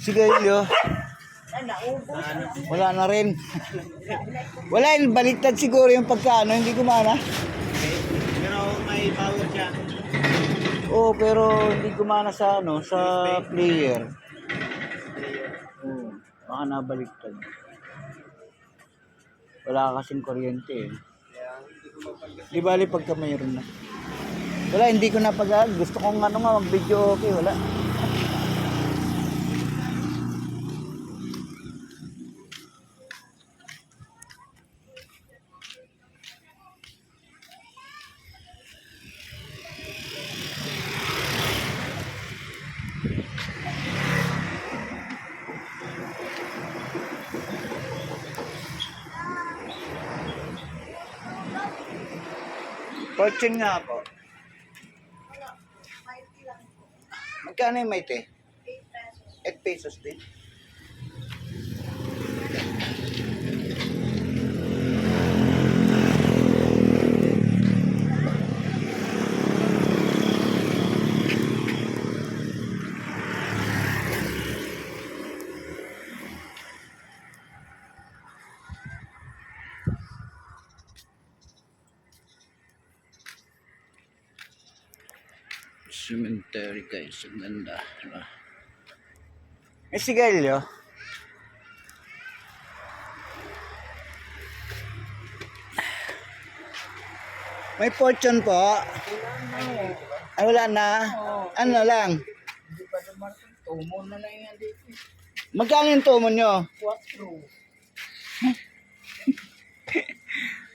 sigarilyo. Wala na rin. Wala yun, baliktad siguro yung pagkaano, hindi gumana. Pero may power siya. Oo, pero hindi gumana sa ano, sa player. Oo, baka nabaliktad. Wala kasing kuryente eh. Di bali pagka mayroon na. Wala, hindi ko na pag Gusto kong ano nga, mag-video okay, wala. Fortune nga po. Magkano yung maite? 8 pesos. 8 pesos din. Cemetery guys, ang ganda. Diba? May sigarilyo. May fortune po. Ay, wala na. Ano lang? Magkano yung tumo nyo? 4.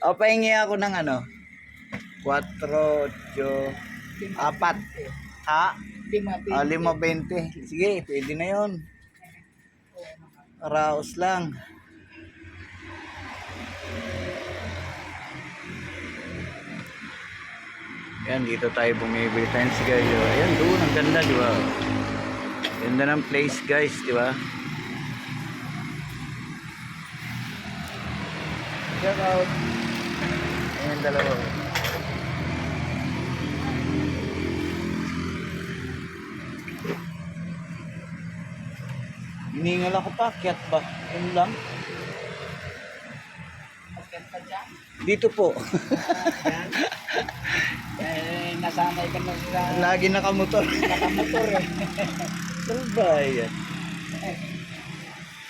O, pahingi ako ng ano? 4, 8, 4. Ha? Lima, Ah, 5.20. Sige, pwede na yun. Raos lang. Yan, dito tayo bumibili tayong sigarilyo. Ayan, doon. Ang ganda, di ba? Ganda ng place, guys, di ba? Shout out. Ayan, dalawa. Hiningal ako pa, kyat ba? Yun lang. Bakit pa dyan? Dito po. Yan. Eh, nasanay ka na sa Lagi nakamotor. nakamotor eh. Salbay.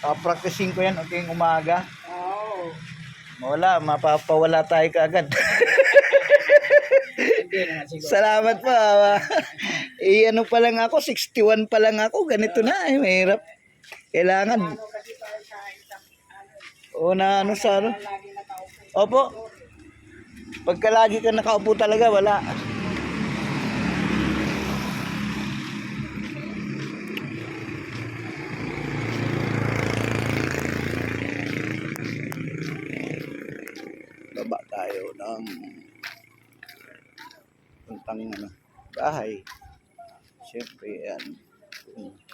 Papracticing ko yan okay umaga. Oo. Wala, mapapawala tayo kaagad. Salamat po. ah. eh, pa lang ako, 61 pa lang ako. Ganito na, eh, mahirap. Kailangan. O na ano sa ano. Opo. Pagka lagi ka nakaupo talaga, wala. Baba tayo ng puntang ano, bahay. Siyempre, yan. Hmm.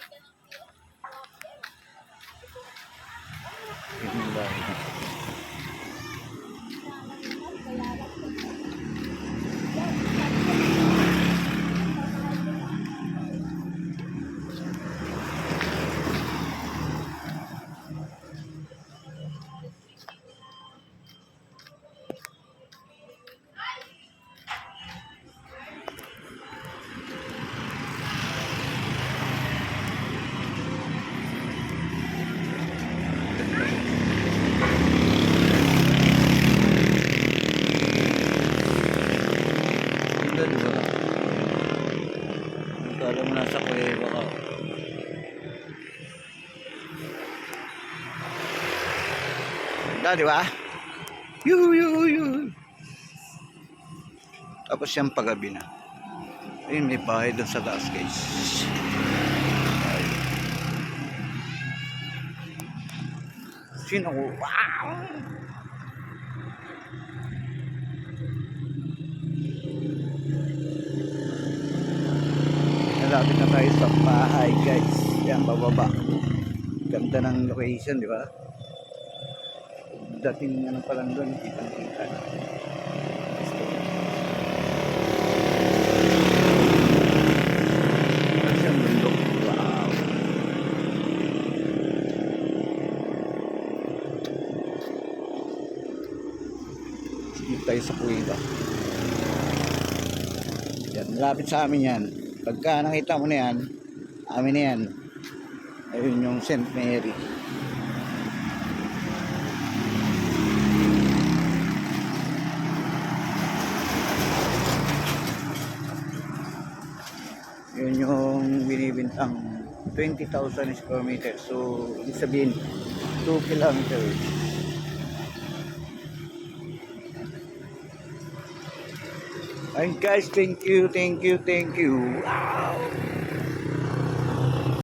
Ganda, di ba? Yuhu, yuhu, yuhu. Tapos yung pagabi na. Ayun, may bahay doon sa taas, guys. Sino ko? Wow! Malapit na tayo sa bahay guys. Yan, bababa. Ganda ng location, di ba? dating ano pa lang doon, kitang-kita. tayo sa kuweba yan, malapit sa amin yan. Pagka nakita mo na yan amin na yan. Ayun yung St. Mary. Yun yung binibintang 20,000 square meters. So, ibig sabihin, 2 kilometers. Ayun guys, thank you, thank you, thank you. Wow!